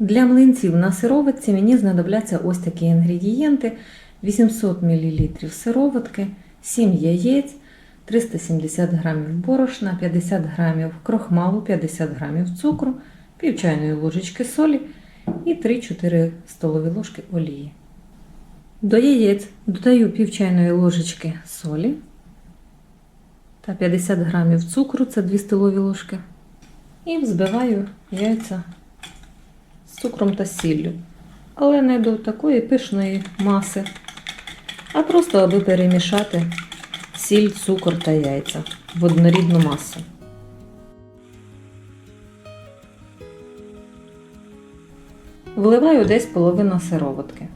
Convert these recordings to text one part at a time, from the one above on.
Для млинців на сироватці мені знадобляться ось такі інгредієнти: 800 мл сироватки, 7 яєць, 370 г борошна, 50 г крохмалу, 50 г цукру, пів чайної ложечки солі і 3-4 столові ложки олії. До яєць додаю пів чайної ложечки солі та 50 г цукру, це 2 столові ложки. І взбиваю яйця цукром та сіллю. Але не до такої пишної маси, а просто аби перемішати сіль, цукор та яйця в однорідну масу. Вливаю десь половина сироватки.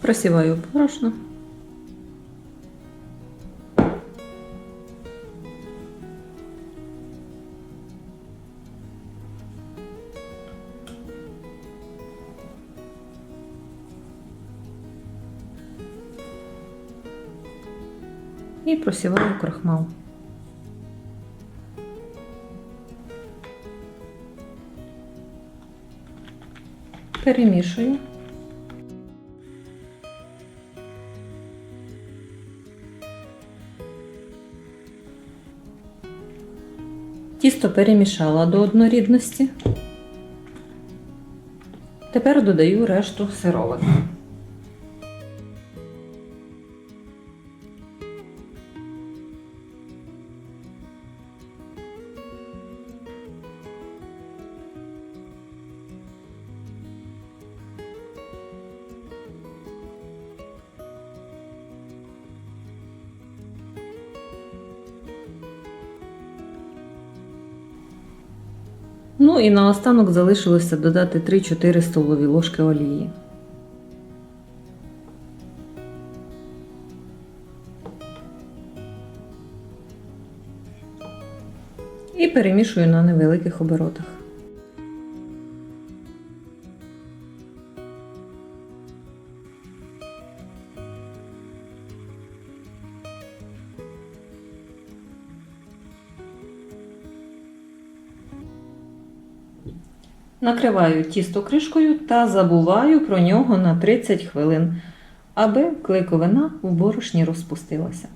Просіваю борошно. І просіваю крахмал. Перемішую. Тісто перемішала до однорідності. Тепер додаю решту сироватки. Ну і наостанок залишилося додати 3-4 столові ложки олії. І перемішую на невеликих оборотах. Накриваю тісто кришкою та забуваю про нього на 30 хвилин, аби клейковина в борошні розпустилася.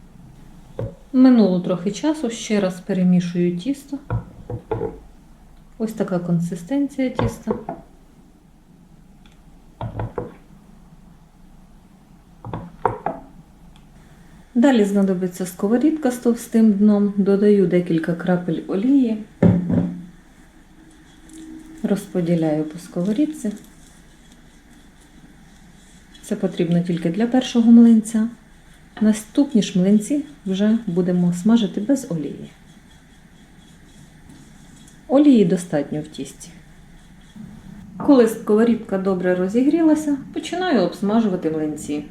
Минуло трохи часу, ще раз перемішую тісто. Ось така консистенція тіста. Далі знадобиться сковорідка з товстим дном, додаю декілька крапель олії. Розподіляю по сковорідці. Це потрібно тільки для першого млинця. Наступні ж млинці вже будемо смажити без олії. Олії достатньо в тісті. Коли сковорідка добре розігрілася, починаю обсмажувати млинці.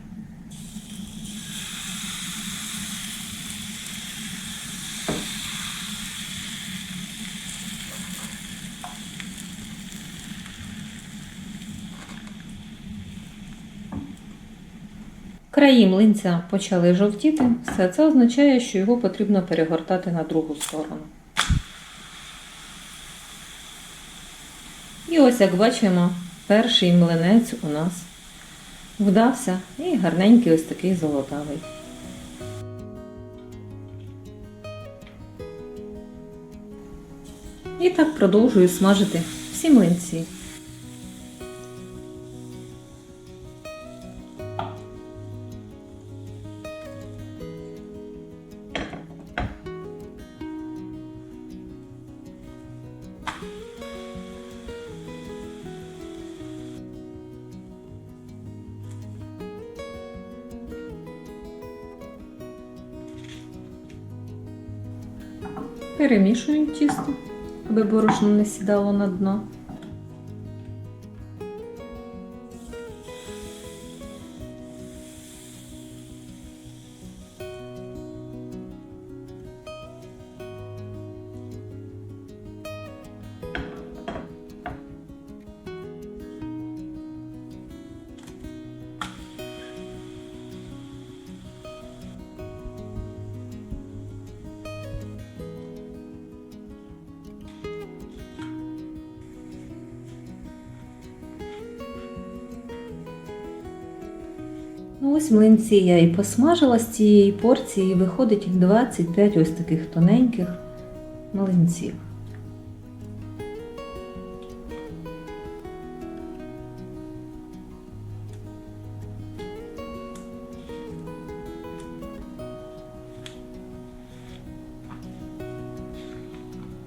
Краї млинця почали жовтіти, все це означає, що його потрібно перегортати на другу сторону. І ось, як бачимо, перший млинець у нас вдався і гарненький ось такий золотавий. І так продовжую смажити всі млинці. Перемішую тісто, аби борошно не сідало на дно. Ну, ось млинці я і посмажила з цієї порції, виходить 25 ось таких тоненьких млинців.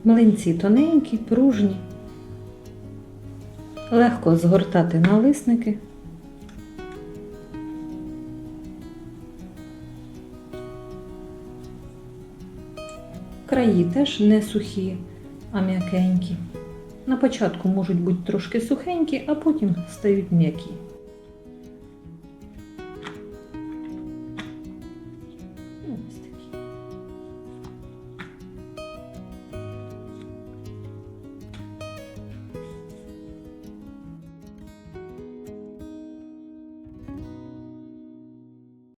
Млинці тоненькі, пружні. Легко згортати налисники. Краї теж не сухі, а м'якенькі. На початку можуть бути трошки сухенькі, а потім стають м'які.